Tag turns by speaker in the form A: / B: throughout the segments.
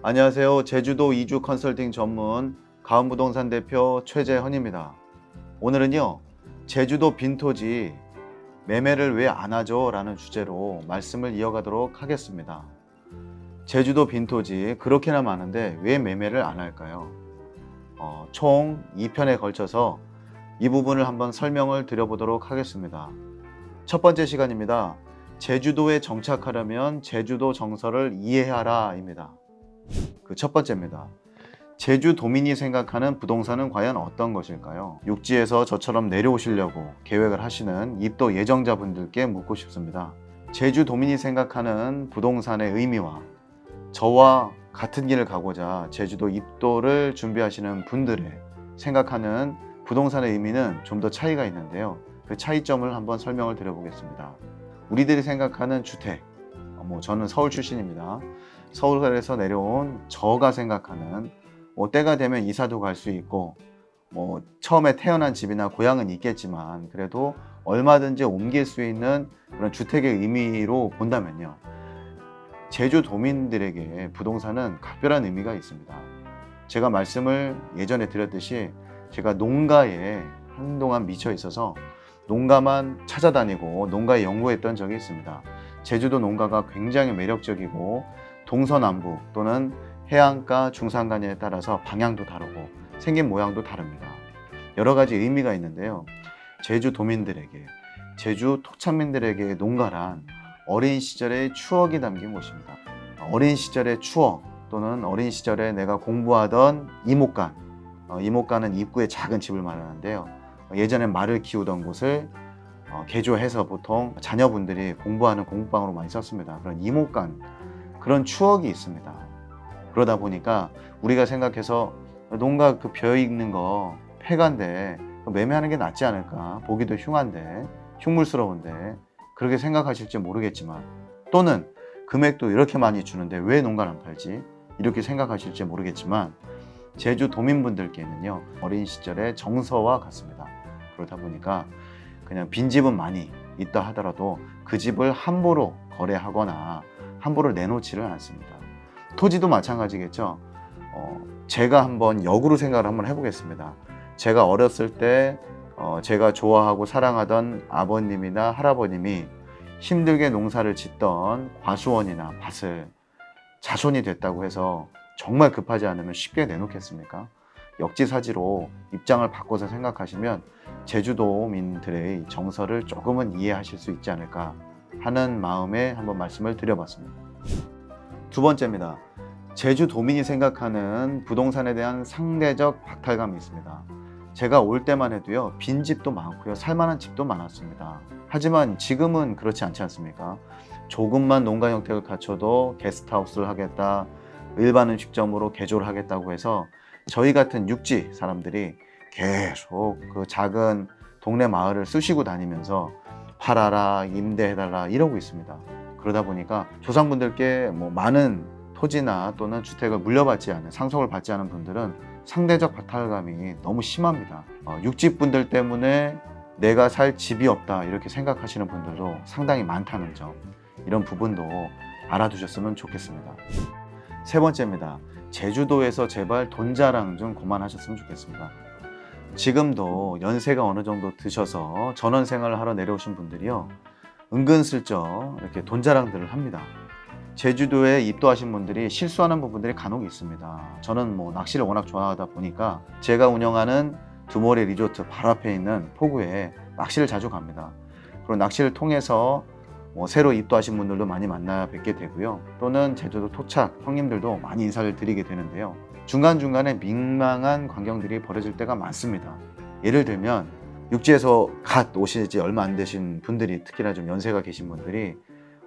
A: 안녕하세요. 제주도 이주 컨설팅 전문 가은부동산 대표 최재헌입니다. 오늘은요, 제주도 빈토지 매매를 왜 안 하죠? 라는 주제로 말씀을 이어가도록 하겠습니다. 제주도 빈토지 그렇게나 많은데 왜 매매를 안 할까요? 어, 총 2편에 걸쳐서 이 부분을 한번 설명을 드려보도록 하겠습니다. 첫 번째 시간입니다. 제주도에 정착하려면 제주도 정서를 이해하라입니다. 그 첫 번째입니다. 제주 도민이 생각하는 부동산은 과연 어떤 것일까요? 육지에서 저처럼 내려오시려고 계획을 하시는 입도 예정자분들께 묻고 싶습니다. 제주 도민이 생각하는 부동산의 의미와 저와 같은 길을 가고자 제주도 입도를 준비하시는 분들의 생각하는 부동산의 의미는 좀 더 차이가 있는데요. 그 차이점을 한번 설명을 드려보겠습니다. 우리들이 생각하는 주택, 어, 뭐 저는 서울 출신입니다. 서울에서 내려온 저가 생각하는 뭐 때가 되면 이사도 갈 수 있고 뭐 처음에 태어난 집이나 고향은 있겠지만 그래도 얼마든지 옮길 수 있는 그런 주택의 의미로 본다면요. 제주 도민들에게 부동산은 각별한 의미가 있습니다. 제가 말씀을 예전에 드렸듯이 제가 농가에 한동안 미쳐 있어서 농가만 찾아다니고 농가에 연구했던 적이 있습니다. 제주도 농가가 굉장히 매력적이고 동서남북 또는 해안가, 중산간에 따라서 방향도 다르고 생긴 모양도 다릅니다. 여러 가지 의미가 있는데요. 제주 도민들에게, 제주 토착민들에게 농가란 어린 시절의 추억이 담긴 곳입니다. 어린 시절의 추억 또는 어린 시절에 내가 공부하던 이목간, 어, 이목간은 입구에 작은 집을 말하는데요. 예전에 말을 키우던 곳을 어, 개조해서 보통 자녀분들이 공부하는 공부방으로 많이 썼습니다. 그런 이목간, 그런 추억이 있습니다. 그러다 보니까 우리가 생각해서 농가 그 벼 있는 거 폐가인데 매매하는 게 낫지 않을까? 보기도 흉한데 흉물스러운데 그렇게 생각하실지 모르겠지만 또는 금액도 이렇게 많이 주는데 왜 농가를 안 팔지? 이렇게 생각하실지 모르겠지만 제주 도민분들께는요 어린 시절의 정서와 같습니다. 그러다 보니까 그냥 빈 집은 많이 있다 하더라도 그 집을 함부로 거래하거나 함부로 내놓지를 않습니다 토지도 마찬가지겠죠. 어, 제가 한번 역으로 생각을 한번 해보겠습니다. 제가 어렸을 때 어, 제가 좋아하고 사랑하던 아버님이나 할아버님이 힘들게 농사를 짓던 과수원이나 밭을 자손이 됐다고 해서 정말 급하지 않으면 쉽게 내놓겠습니까? 역지사지로 입장을 바꿔서 생각하시면 제주도민들의 정서를 조금은 이해하실 수 있지 않을까 하는 마음에 한번 말씀을 드려봤습니다. 두 번째입니다. 제주도민이 생각하는 부동산에 대한 상대적 박탈감이 있습니다. 제가 올 때만 해도요, 빈 집도 많고요, 살만한 집도 많았습니다. 하지만 지금은 그렇지 않지 않습니까? 조금만 농가 형태를 갖춰도 게스트하우스를 하겠다, 일반 음식점으로 개조를 하겠다고 해서 저희 같은 육지 사람들이 계속 그 작은 동네 마을을 쑤시고 다니면서 팔아라, 임대해달라 이러고 있습니다. 그러다 보니까 조상분들께 뭐 많은 토지나 또는 주택을 물려받지 않은 상속을 받지 않은 분들은 상대적 박탈감이 너무 심합니다. 어, 육지분들 때문에 내가 살 집이 없다 이렇게 생각하시는 분들도 상당히 많다는 점 이런 부분도 알아두셨으면 좋겠습니다. 세 번째입니다. 제주도에서 제발 돈 자랑 좀 그만하셨으면 좋겠습니다. 지금도 연세가 어느 정도 드셔서 전원 생활을 하러 내려오신 분들이요. 은근슬쩍 이렇게 돈 자랑들을 합니다. 제주도에 입도하신 분들이 실수하는 부분들이 간혹 있습니다. 저는 뭐 낚시를 워낙 좋아하다 보니까 제가 운영하는 두모레 리조트 바로 앞에 있는 포구에 낚시를 자주 갑니다. 그리고 낚시를 통해서 뭐 새로 입도하신 분들도 많이 만나 뵙게 되고요. 또는 제주도 토착 형님들도 많이 인사를 드리게 되는데요. 중간중간에 민망한 광경들이 벌어질 때가 많습니다. 예를 들면 육지에서 갓 오시지 얼마 안 되신 분들이 특히나 좀 연세가 계신 분들이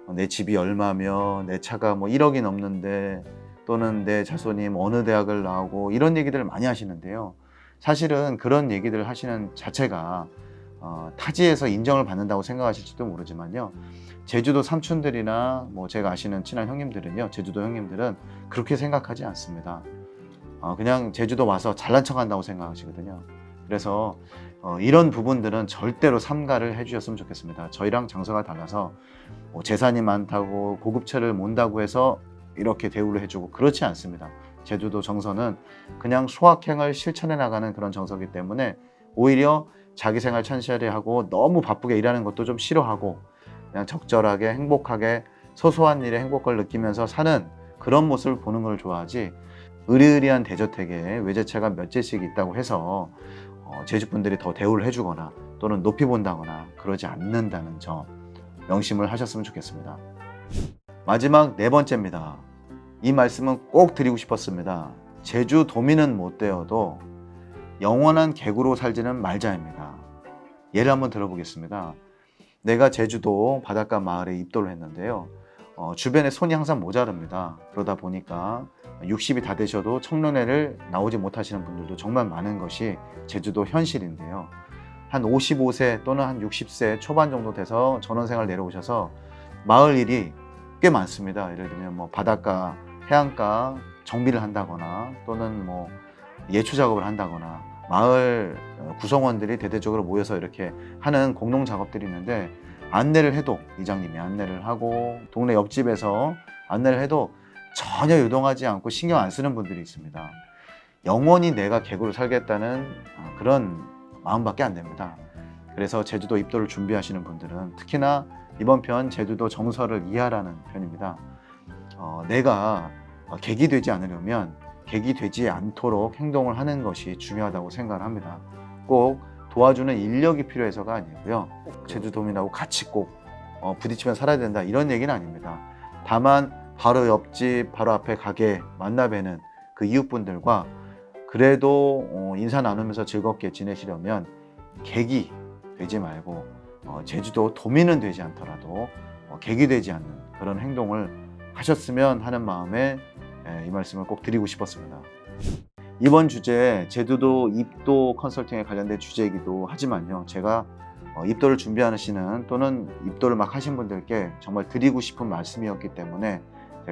A: 어, 내 집이 얼마며 내 차가 뭐 1억이 넘는데 또는 내 자손이 뭐 어느 대학을 나오고 이런 얘기들을 많이 하시는데요. 사실은 그런 얘기들을 하시는 자체가 어, 타지에서 인정을 받는다고 생각하실지도 모르지만요. 제주도 삼촌들이나 뭐 제가 아시는 친한 형님들은요, 제주도 형님들은 그렇게 생각하지 않습니다. 어, 그냥 제주도 와서 잘난 척 한다고 생각하시거든요. 그래서 어, 이런 부분들은 절대로 삼가를 해주셨으면 좋겠습니다. 저희랑 장소가 달라서 뭐 재산이 많다고 고급차를 몬다고 해서 이렇게 대우를 해주고 그렇지 않습니다. 제주도 정서는 그냥 소확행을 실천해 나가는 그런 정서이기 때문에 오히려 자기 생활 천시하게 하고 너무 바쁘게 일하는 것도 좀 싫어하고 그냥 적절하게 행복하게 소소한 일에 행복을 느끼면서 사는 그런 모습을 보는 걸 좋아하지 의리의리한 대저택에 외제차가 몇 채씩 있다고 해서 어, 제주 분들이 더 대우를 해주거나 또는 높이 본다거나 그러지 않는다는 점 명심을 하셨으면 좋겠습니다. 마지막 네 번째입니다. 이 말씀은 꼭 드리고 싶었습니다. 제주 도민은 못 되어도 영원한 개구로 살지는 말자입니다. 예를 한번 들어보겠습니다. 내가 제주도 바닷가 마을에 입도를 했는데요. 어, 주변에 손이 항상 모자릅니다. 그러다 보니까 60이 다 되셔도 청년회를 나오지 못하시는 분들도 정말 많은 것이 제주도 현실인데요. 한 55세 또는 한 60세 초반 정도 돼서 전원생활 내려오셔서 마을 일이 꽤 많습니다. 예를 들면 뭐 바닷가, 해안가 정비를 한다거나 또는 뭐 예초 작업을 한다거나 마을 어, 구성원들이 대대적으로 모여서 이렇게 하는 공동 작업들이 있는데 안내를 해도 이장님이 안내를 하고 동네 옆집에서 안내를 해도 전혀 유동하지 않고 신경 안 쓰는 분들이 있습니다. 영원히 내가 개구를 살겠다는 어, 그런 마음밖에 안 됩니다. 그래서 제주도 입도를 준비하시는 분들은 특히나 이번 편 제주도 정서를 이해하라는 편입니다. 어, 내가 어, 객이 되지 않으려면 객이 되지 않도록 행동을 하는 것이 중요하다고 생각을 합니다. 꼭 도와주는 인력이 필요해서가 아니고요. 제주도민하고 같이 꼭 어, 부딪히며 살아야 된다 이런 얘기는 아닙니다. 다만 바로 옆집, 바로 앞에 가게 만나 뵈는 그 이웃분들과 그래도 어, 인사 나누면서 즐겁게 지내시려면 객이 되지 말고 어, 제주도 도민은 되지 않더라도 어, 객이 되지 않는 그런 행동을 하셨으면 하는 마음에 예, 이 말씀을 꼭 드리고 싶었습니다. 이번 주제 제주도 입도 컨설팅에 관련된 주제이기도 하지만요. 제가 어, 입도를 준비하시는 또는 입도를 막 하신 분들께 정말 드리고 싶은 말씀이었기 때문에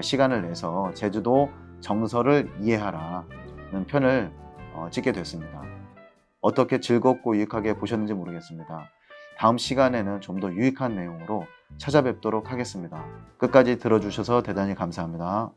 A: 시간을 내서 제주도 정서를 이해하라는 편을 어, 찍게 됐습니다. 어떻게 즐겁고 유익하게 보셨는지 모르겠습니다. 다음 시간에는 좀 더 유익한 내용으로 찾아뵙도록 하겠습니다. 끝까지 들어주셔서 대단히 감사합니다.